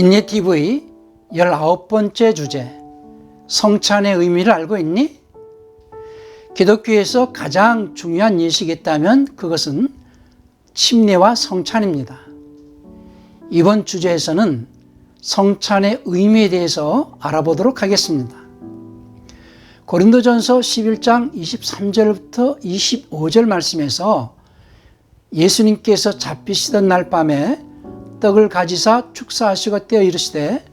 인내TV 19번째 주제 성찬의 의미를 알고 있니? 기독교에서 가장 중요한 예식이 있다면 그것은 침례와 성찬입니다. 이번 주제에서는 성찬의 의미에 대해서 알아보도록 하겠습니다. 고린도전서 11장 23절부터 25절 말씀에서 예수님께서 잡히시던 날 밤에 떡을 가지사 축사하시고 떼어 이르시되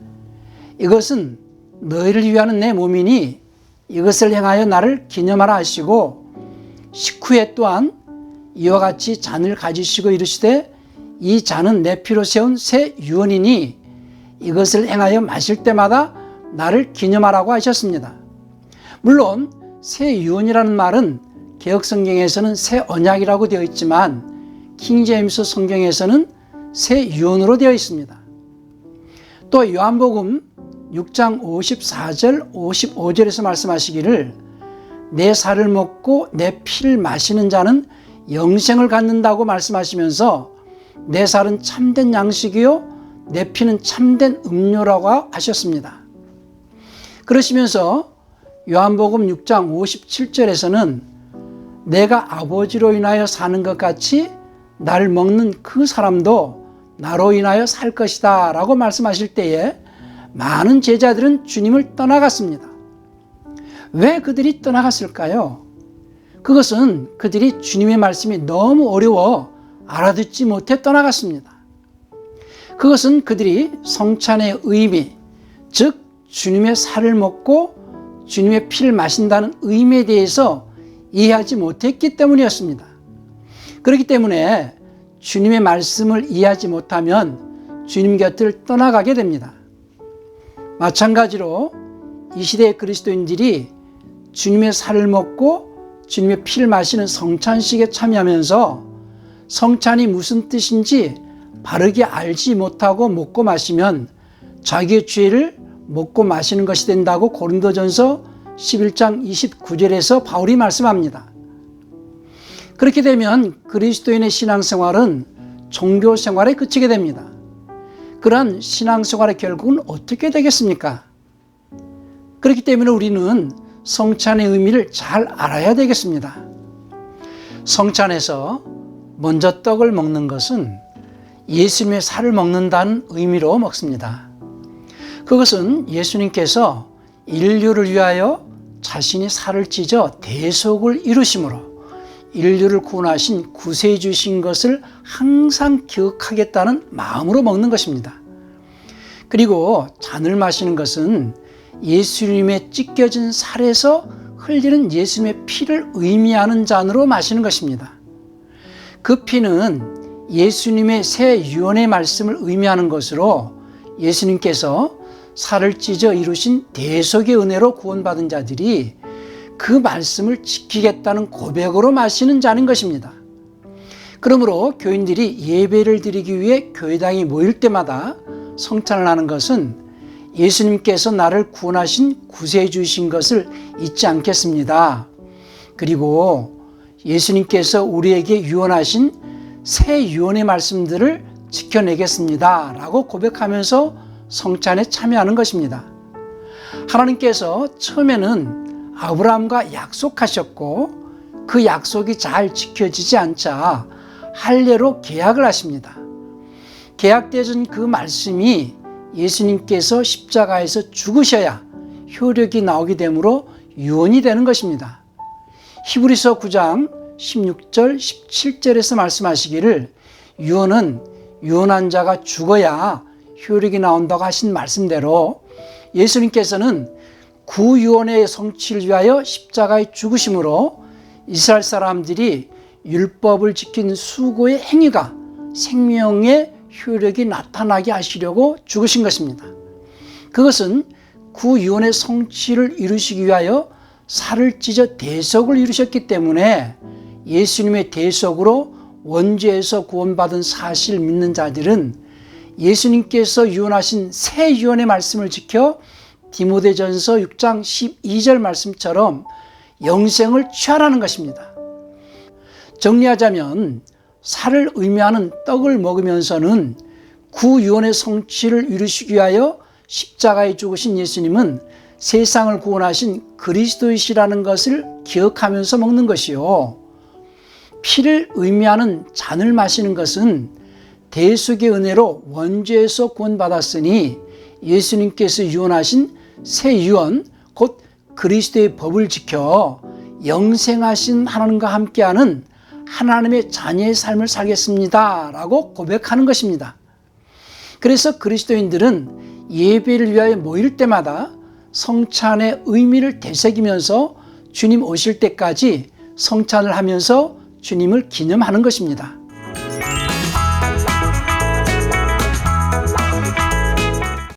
이것은 너희를 위하는 내 몸이니 이것을 행하여 나를 기념하라 하시고 식후에 또한 이와 같이 잔을 가지시고 이르시되 이 잔은 내 피로 세운 새 유언이니 이것을 행하여 마실 때마다 나를 기념하라고 하셨습니다. 물론 새 유언이라는 말은 개혁 성경에서는 새 언약이라고 되어 있지만 킹제임스 성경에서는 새 유언으로 되어 있습니다. 또 요한복음 6장 54절 55절에서 말씀하시기를 내 살을 먹고 내 피를 마시는 자는 영생을 갖는다고 말씀하시면서 내 살은 참된 양식이요 내 피는 참된 음료라고 하셨습니다. 그러시면서 요한복음 6장 57절에서는 내가 아버지로 인하여 사는 것 같이 나를 먹는 그 사람도 나로 인하여 살 것이다 라고 말씀하실 때에 많은 제자들은 주님을 떠나갔습니다. 왜 그들이 떠나갔을까요? 그것은 그들이 주님의 말씀이 너무 어려워 알아듣지 못해 떠나갔습니다. 그것은 그들이 성찬의 의미, 즉 주님의 살을 먹고 주님의 피를 마신다는 의미에 대해서 이해하지 못했기 때문이었습니다. 그렇기 때문에 주님의 말씀을 이해하지 못하면 주님 곁을 떠나가게 됩니다. 마찬가지로 이 시대의 그리스도인들이 주님의 살을 먹고 주님의 피를 마시는 성찬식에 참여하면서 성찬이 무슨 뜻인지 바르게 알지 못하고 먹고 마시면 자기의 죄를 먹고 마시는 것이 된다고 고린도전서 11장 29절에서 바울이 말씀합니다. 그렇게 되면 그리스도인의 신앙생활은 종교 생활에 그치게 됩니다. 그러한 신앙생활의 결국은 어떻게 되겠습니까? 그렇기 때문에 우리는 성찬의 의미를 잘 알아야 되겠습니다. 성찬에서 먼저 떡을 먹는 것은 예수님의 살을 먹는다는 의미로 먹습니다. 그것은 예수님께서 인류를 위하여 자신이 살을 찢어 대속을 이루심으로 인류를 구원하신 구세주신 것을 항상 기억하겠다는 마음으로 먹는 것입니다. 그리고 잔을 마시는 것은 예수님의 찢겨진 살에서 흘리는 예수님의 피를 의미하는 잔으로 마시는 것입니다. 그 피는 예수님의 새 유언의 말씀을 의미하는 것으로 예수님께서 살을 찢어 이루신 대속의 은혜로 구원받은 자들이 그 말씀을 지키겠다는 고백으로 마시는 자는 것입니다. 그러므로 교인들이 예배를 드리기 위해 교회당에 모일 때마다 성찬을 하는 것은 예수님께서 나를 구원하신 구세주신 것을 잊지 않겠습니다. 그리고 예수님께서 우리에게 유언하신 새 유언의 말씀들을 지켜내겠습니다. 라고 고백하면서 성찬에 참여하는 것입니다. 하나님께서 처음에는 아브라함과 약속하셨고 그 약속이 잘 지켜지지 않자 할례로 계약을 하십니다. 계약되어진 그 말씀이 예수님께서 십자가에서 죽으셔야 효력이 나오게 되므로 유언이 되는 것입니다. 히브리서 9장 16절 17절에서 말씀하시기를 유언은 유언한 자가 죽어야 효력이 나온다고 하신 말씀대로 예수님께서는 구유언의 성취를 위하여 십자가에 죽으심으로 이스라엘 사람들이 율법을 지킨 수고의 행위가 생명의 효력이 나타나게 하시려고 죽으신 것입니다. 그것은 구유언의 성취를 이루시기 위하여 살을 찢어 대속을 이루셨기 때문에 예수님의 대속으로 원죄에서 구원받은 사실을 믿는 자들은 예수님께서 유언하신 새 유언의 말씀을 지켜 디모데전서 6장 12절 말씀처럼 영생을 취하라는 것입니다. 정리하자면 살을 의미하는 떡을 먹으면서는 구유언의 성취를 이루시기 위하여 십자가에 죽으신 예수님은 세상을 구원하신 그리스도이시라는 것을 기억하면서 먹는 것이요. 피를 의미하는 잔을 마시는 것은 대속의 은혜로 원죄에서 구원받았으니 예수님께서 유언하신 새 유언 곧 그리스도의 법을 지켜 영생하신 하나님과 함께하는 하나님의 자녀의 삶을 살겠습니다. 라고 고백하는 것입니다. 그래서 그리스도인들은 예배를 위하여 모일 때마다 성찬의 의미를 되새기면서 주님 오실 때까지 성찬을 하면서 주님을 기념하는 것입니다.